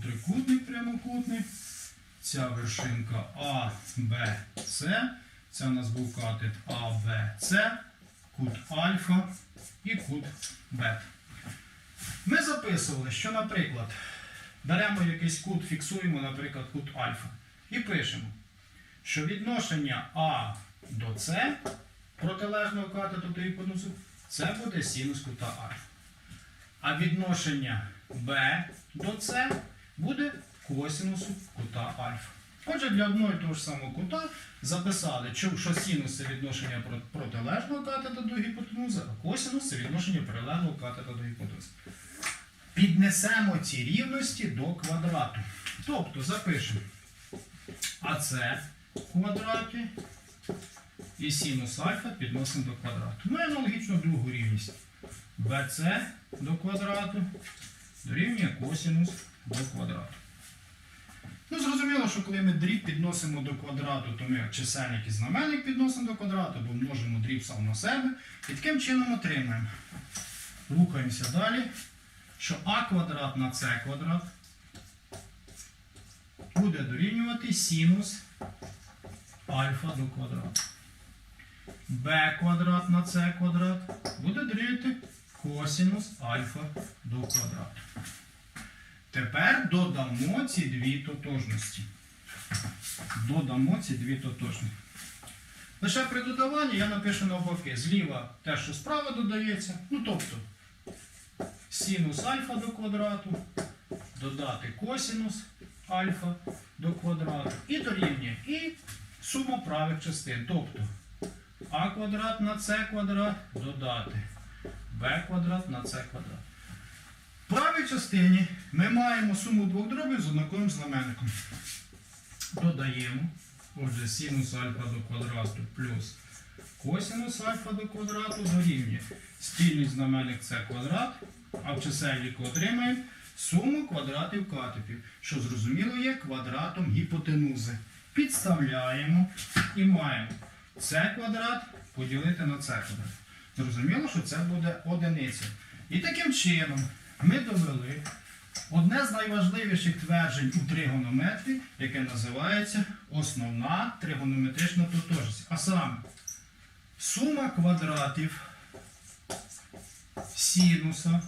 був трикутник прямокутний. Ця вершинка А, Б, С. Це у нас був катет А, Б, С, кут альфа і кут бета. Ми записували, що, наприклад, беремо якийсь кут, фіксуємо, наприклад, кут альфа. І пишемо, що відношення А до С протилежного катету до гіпотенузу, це буде синус кута альфа. А відношення Б до С буде косинусу кута альфа. Отже, для одного і того ж самого кута записали, що синус це відношення протилежного катета до гіпотенузи, а косинус це відношення паралельного катета до гіпотенузи. Піднесемо ці рівності до квадрату. Тобто запишемо АС в квадраті і синус альфа підносимо до квадрату. Ну і аналогічно другу рівність. BC до квадрату дорівнює косинус до квадрату. Ну, зрозуміло, що коли ми дріб підносимо до квадрату, то ми чисельник і знаменник підносимо до квадрату, бо множимо дріб сам на себе. І таким чином отримаємо. Рухаємося далі, що а квадрат на c квадрат буде дорівнювати синус альфа до квадрату. b квадрат на c квадрат буде дорівнювати косинус альфа до квадрату. Тепер додамо ці дві тотожності. Додамо ці дві тотожності. Лише при додаванні я напишу навпаки. Зліва те, що справа додається. Ну тобто синус альфа до квадрату, додати косинус альфа до квадрату і дорівнює і сума правих частин. Тобто а квадрат на с квадрат додати b квадрат на c квадрат. В правій частині ми маємо суму двох дробів з однаковим знаменником. Додаємо. Отже, синус альфа до квадрату плюс косинус альфа до квадрату дорівнює спільний знаменник c квадрат, а в чисельнику отримаємо суму квадратів катетів, що зрозуміло є квадратом гіпотенузи. Підставляємо і маємо c квадрат поділити на c квадрат. Зрозуміло, що це буде одиниця. І таким чином ми довели одне з найважливіших тверджень у тригонометрії, яке називається основна тригонометрична тотожність. А саме сума квадратів синуса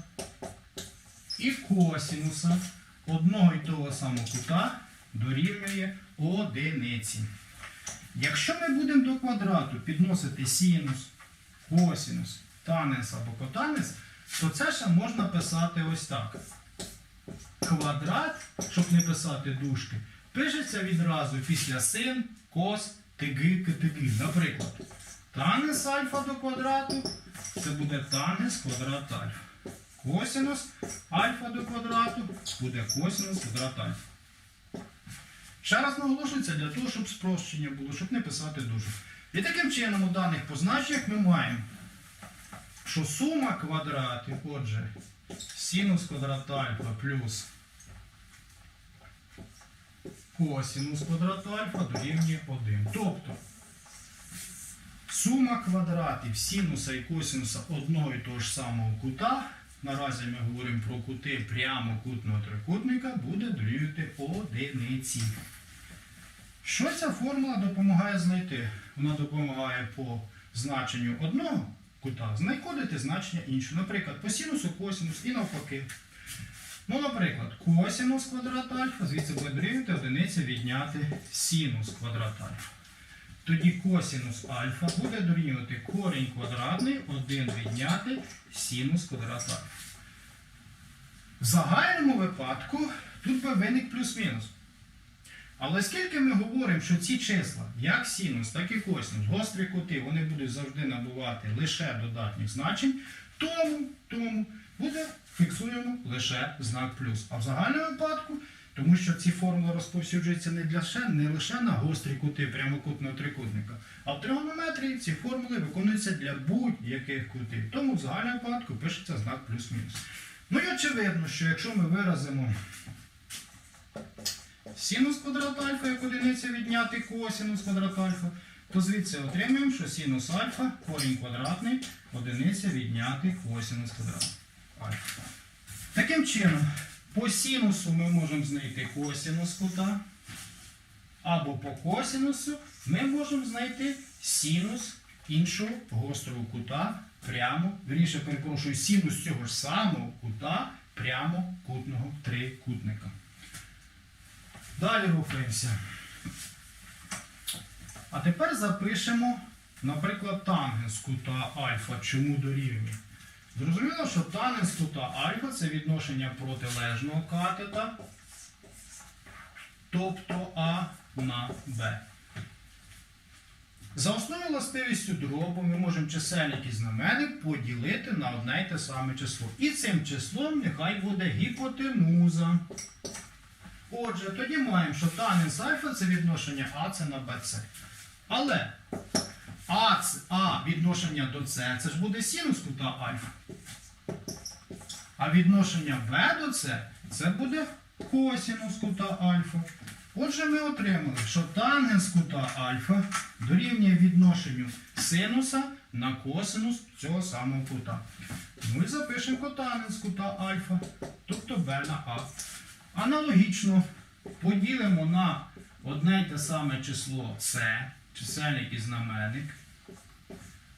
і косинуса одного і того самого кута дорівнює одиниці. Якщо ми будемо до квадрату підносити синус, косинус, танес або котанес, то це ще можна писати ось так. Квадрат, щоб не писати дужки, пишеться відразу після син, кос, тиги, китиги. Наприклад, танес альфа до квадрату це буде танес квадрат альфа. Косинус альфа до квадрату буде косинус квадрат альфа. Ще раз наголошується для того, щоб спрощення було, щоб не писати дуже. І таким чином у даних позначеннях ми маємо, що сума квадратів, отже, синус квадрат альфа плюс косинус квадрат альфа дорівнює 1. Тобто сума квадратів синуса і косинуса одного і того ж самого кута, наразі ми говоримо про кути прямокутного трикутника, буде дорівнювати одиниці. Що ця формула допомагає знайти? Вона допомагає по значенню одного кута знаходити значення іншого. Наприклад, по синусу косинус і навпаки. Ну, наприклад, косинус квадрат альфа, звідси буде дорівнювати одиниця відняти синус квадрат альфа. Тоді косинус альфа буде дорівнювати корінь квадратний 1 відняти синус квадрат альфа. В загальному випадку тут би виник плюс-мінус. Але оскільки ми говоримо, що ці числа, як синус, так і косинус, гострі кути, вони будуть завжди набувати лише додатніх значень, тому, тому буде, фіксуємо лише знак плюс. А в загальному випадку, тому що ці формули розповсюджуються не, для, ще- не лише на гострі кути прямокутного трикутника, а в тригонометрії ці формули виконуються для будь-яких кутів. Тому в загальному випадку пишеться знак плюс-мінус. Ну і очевидно, що якщо ми виразимо синус квадрат альфа як одиниця відняти косинус квадрат альфа, то звідси отримаємо, що синус альфа корінь квадратний одиниця відняти косинус квадрат альфа. Таким чином, По синусу ми можемо знайти косинус кута. Або по косинусу ми можемо знайти синус іншого гострого кута прямо, вірніше, перепрошую, синус цього ж самого кута прямокутного трикутника. Далі рухаємося. А тепер запишемо, наприклад, тангенс кута альфа, чому дорівнює. Зрозуміло, що тангенс кута альфа це відношення протилежного катета, тобто А на Б. За основною властивістю дробу ми можемо чисельник і знаменник поділити на одне й те саме число. І цим числом нехай буде гіпотенуза. Отже, тоді маємо, що тангенс альфа це відношення АЦ на БЦ. Але АЦ, А відношення до С, це ж буде синус кута альфа. А відношення Б до С це буде косинус кута альфа. Отже, ми отримали, що тангенс кута альфа дорівнює відношенню синуса на косинус цього самого кута. Ну і запишемо котангенс кута альфа, тобто Б на А. Аналогічно поділимо на одне й те саме число С, чисельник і знаменник.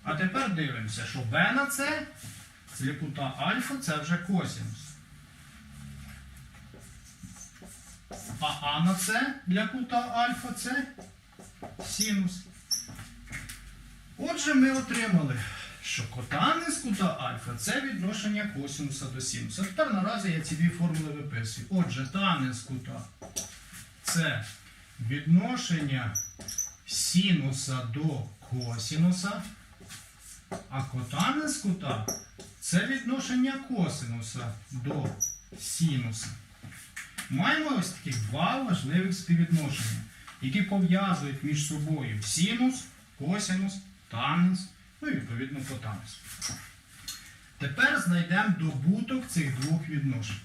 А тепер дивимося, що Б на С для кута альфа це вже косинус. А А на С для кута альфа це синус. Отже, ми отримали, що котангенс кута альфа це відношення косинуса до синуса. Тепер наразі я ці дві формули виписую. Отже, тангенс кута це відношення синуса до косинуса, а котангенс кута це відношення косинуса до синуса. Маємо ось такі два важливих співвідношення, які пов'язують між собою синус, косинус, тангенс, ну і відповідно котангенс. Тепер знайдемо добуток цих двох відношень.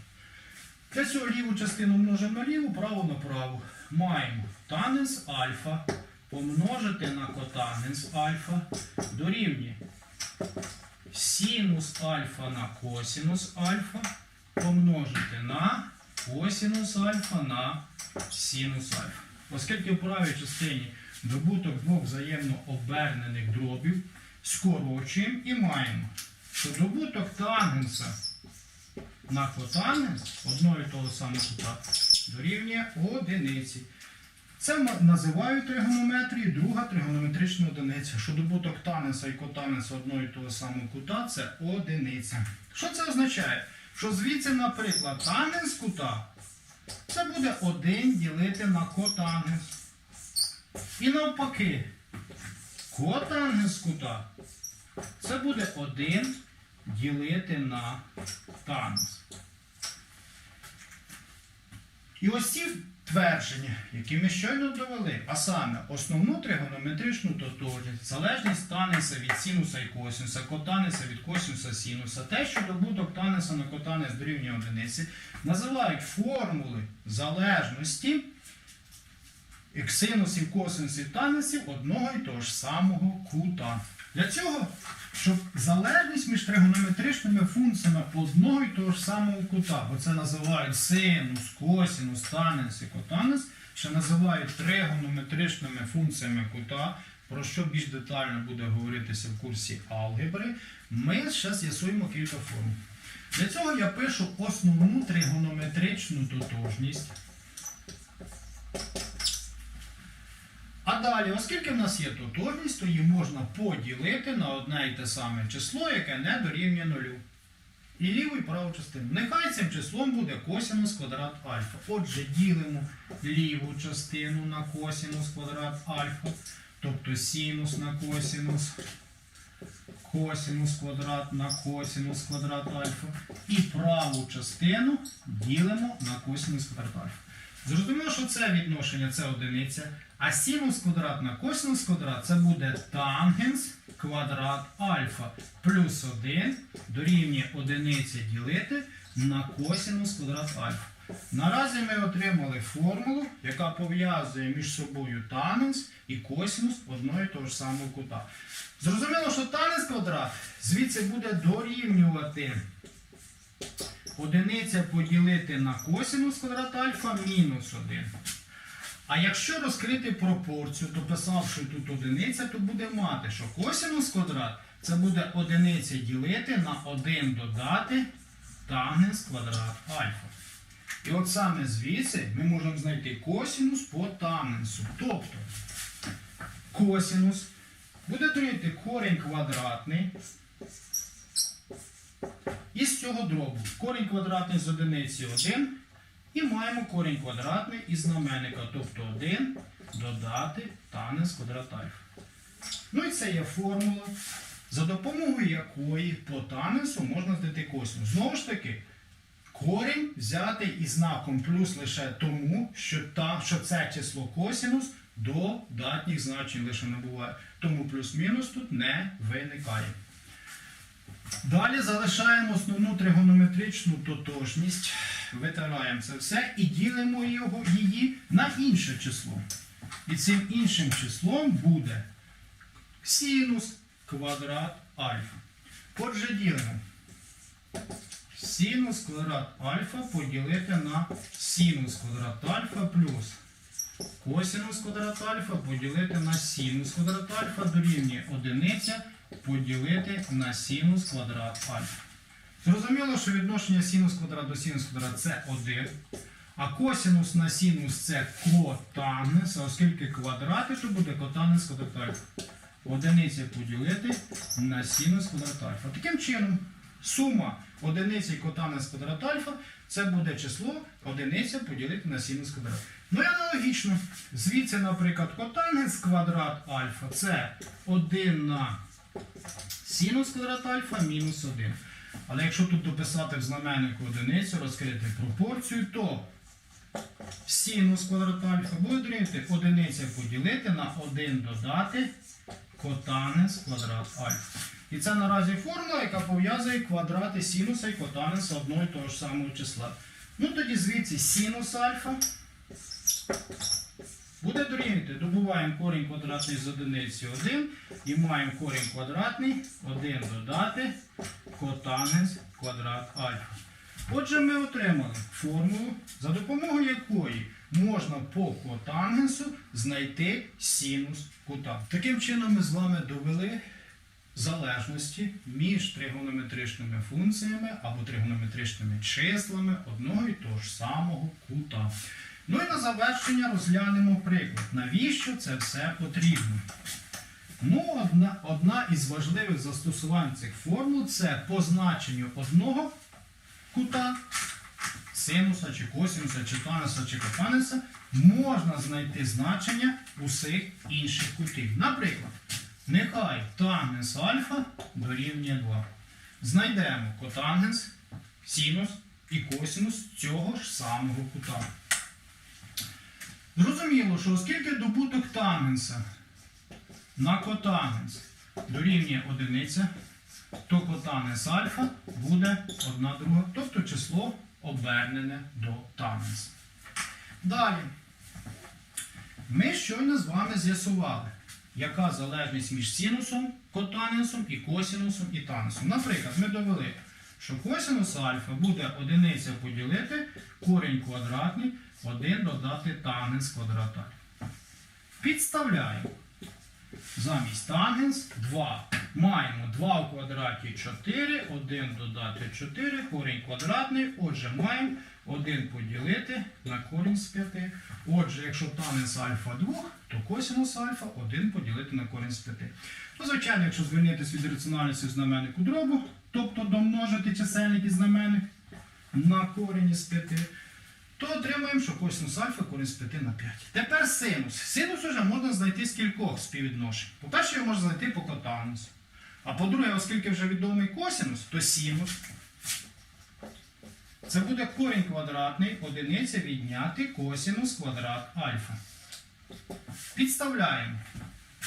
Для цього ліву частину множимо на ліву, праву на праву. Маємо тангенс альфа помножити на котангенс альфа дорівнює синус альфа на косинус альфа помножити на косинус альфа на синус альфа. Оскільки в правій частині добуток двох взаємно обернених дробів скорочуємо і маємо, що добуток тангенса на котангенс одного і того самого кута дорівнює одиниці. Це називають тригонометрією, друга тригонометрична одиниця. Що добуток тангенса і котангенса одного і того самого кута це одиниця. Що це означає? Що звідси, наприклад, тангенс кута це буде 1 ділити на котангенс. І навпаки, котангенс кута це буде 1 ділити на тангенс. І ось ці твердження, які ми щойно довели, а саме основну тригонометричну тотожність, залежність танеса від синуса і косинуса, котанеса від косинуса синуса, те, що добуток танеса на котанес дорівнює одиниці, називають формули залежності синусів, косинусів, танесів одного і того ж самого кута. Для цього, щоб залежність між тригонометричними функціями одного і того ж самого кута, бо це називають синус, косинус, танес і котанес, ще називають тригонометричними функціями кута, про що більш детально буде говоритися в курсі алгебри, ми ще з'ясуємо кілька формул. Для цього я пишу основну тригонометричну тотожність. А далі, оскільки в нас є тотожність, то її можна поділити на одне і те саме число, яке не дорівнює нулю. І ліву і праву частину. Нехай цим числом буде косинус квадрат альфа. Отже, ділимо ліву частину на косинус квадрат альфа, тобто синус на косинус, косинус квадрат на косинус квадрат альфа. І праву частину ділимо на косинус квадрат альфа. Зрозуміло, що це відношення це одиниця, а синус квадрат на косинус квадрат це буде тангенс квадрат альфа плюс 1 дорівнює одиниці ділити на косинус квадрат альфа. Наразі ми отримали формулу, яка пов'язує між собою тангенс і косинус одного і того ж самого кута. Зрозуміло, що тангенс квадрат звідси буде дорівнювати одиниця поділити на косинус квадрат альфа мінус 1. А якщо розкрити пропорцію, то писавши тут одиниця, то буде мати, що косинус квадрат це буде одиниця ділити на 1 додати тангенс квадрат альфа. І от саме звідси ми можемо знайти косинус по тангенсу. Тобто косинус буде дорівнювати корінь квадратний із цього дробу. Корінь квадратний з одиниці 1. І маємо корінь квадратний із знаменника, тобто 1 додати танець квадрат альфа. Ну і це є формула, за допомогою якої по таненсу можна знайти косинус. Знову ж таки, корінь взяти із знаком плюс лише тому, що, та, що це число косинус до датніх значень лише не буває. Тому плюс-мінус тут не виникає. Далі залишаємо основну тригонометричну тотожність, витираємо це все і ділимо його, її на інше число. І цим іншим числом буде синус квадрат альфа. Отже, ділимо. Синус квадрат альфа поділити на синус квадрат альфа плюс косинус квадрат альфа поділити на синус квадрат альфа дорівнює одиниця поділити на синус квадрат альфа. Зрозуміло, що відношення синус квадрат до синус квадрат це 1. А косинус на синус це котангенс, а оскільки квадрати, то буде котангенс квадрат альфа. Одиниця поділити на синус квадрат альфа. Таким чином, сума одиниці котангенс квадрат альфа це буде число одиниця поділити на синус квадрат. Ну і аналогічно. Звідси, наприклад, котангенс квадрат альфа це 1 на синус квадрат альфа мінус 1. Але якщо тут дописати в знаменнику одиницю, розкрити пропорцію, то синус квадрат альфа буде дорівнювати одиниця поділити на 1 додати котанець квадрат альфа. І це наразі формула, яка пов'язує квадрати синуса і котанеса одного і того ж самого числа. Ну тоді звідси синус альфа буде дорівнювати. Добуваємо корінь квадратний з одиниці 1 і маємо корінь квадратний 1 додати котангенс квадрат альфа. Отже, ми отримали формулу, за допомогою якої можна по котангенсу знайти синус кута. Таким чином ми з вами довели залежності між тригонометричними функціями або тригонометричними числами одного і того ж самого кута. Ну і на завершення розглянемо приклад, навіщо це все потрібно. Ну, одна, одна із важливих застосувань цих формул це по значенню одного кута, синуса, чи косинуса, чи тануса, чи копануса, можна знайти значення усіх інших кутів. Наприклад, нехай тангенс альфа дорівнює 2. Знайдемо котангенс, синус і косинус цього ж самого кута. Зрозуміло, що оскільки добуток тангенса на котангенс дорівнює одиниця, то котангенс альфа буде одна друга, тобто число обернене до тангенса. Далі. Ми щойно з вами з'ясували, яка залежність між синусом, котангенсом і косинусом і тангенсом. Наприклад, ми довели, що косинус альфа буде одиниця поділити корінь квадратний 1 додати тангенс квадрата. Підставляємо. Замість тангенс 2. Маємо 2 в квадраті 4, 1 додати 4, корінь квадратний. Отже, маємо 1 поділити на корінь з 5. Отже, якщо тангенс альфа 2, то косинус альфа 1 поділити на корінь з 5. Ну, звичайно, якщо звернутися від раціональності знаменнику дробу, тобто домножити чисельник і знаменник на корінь із 5, то отримаємо, що косинус альфа корінь з 5 на 5. Тепер синус. Синус вже можна знайти з кількох співвідношень. По-перше, його можна знайти по котангенсу. А по-друге, оскільки вже відомий косинус, то синус. Це буде корінь квадратний, одиниця відняти косинус квадрат альфа. Підставляємо.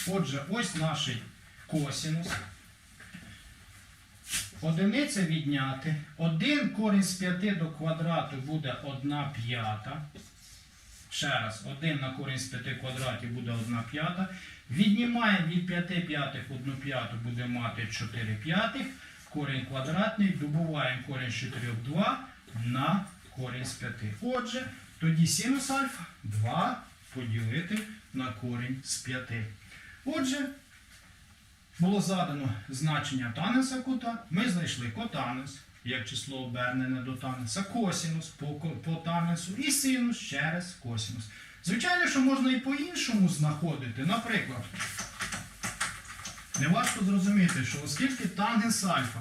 Отже, ось наш косинус. Одиниця відняти. 1 корінь з 5 до квадрату буде 1 п'ята. Ще раз, 1 на корінь з 5 квадратів буде 1 п'ята. Віднімаємо від 5 п'ятих 1 п'яту, буде мати 4 п'ятих. Корінь квадратний, добуваємо корінь з 4 2. на корінь з 5. Отже, тоді синус альфа 2 поділити на корінь з 5. Отже, було задано значення танеса кута. Ми знайшли котанес, як число обернене до танеса, косінус по, по танесу і синус через косінус. Звичайно, що можна і по-іншому знаходити. Наприклад, неважко зрозуміти, що оскільки тангенс альфа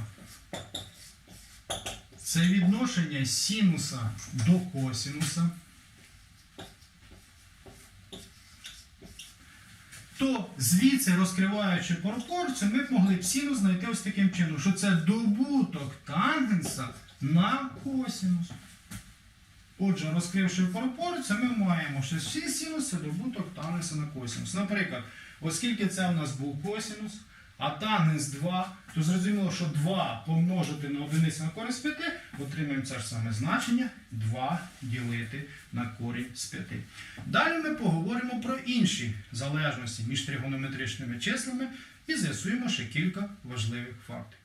це відношення синуса до косінуса, то звідси, розкриваючи пропорцію, ми б могли б синус знайти ось таким чином, що це добуток тангенса на косінус. Отже, розкривши пропорцію, ми маємо, що всі синуси добуток тангенса на косінус. Наприклад, оскільки це у нас був косінус, а танець 2, то зрозуміло, що 2 помножити на одиницю на корінь з 5, отримаємо це ж саме значення 2 ділити на корінь з 5. Далі ми поговоримо про інші залежності між тригонометричними числами і з'ясуємо ще кілька важливих фактів.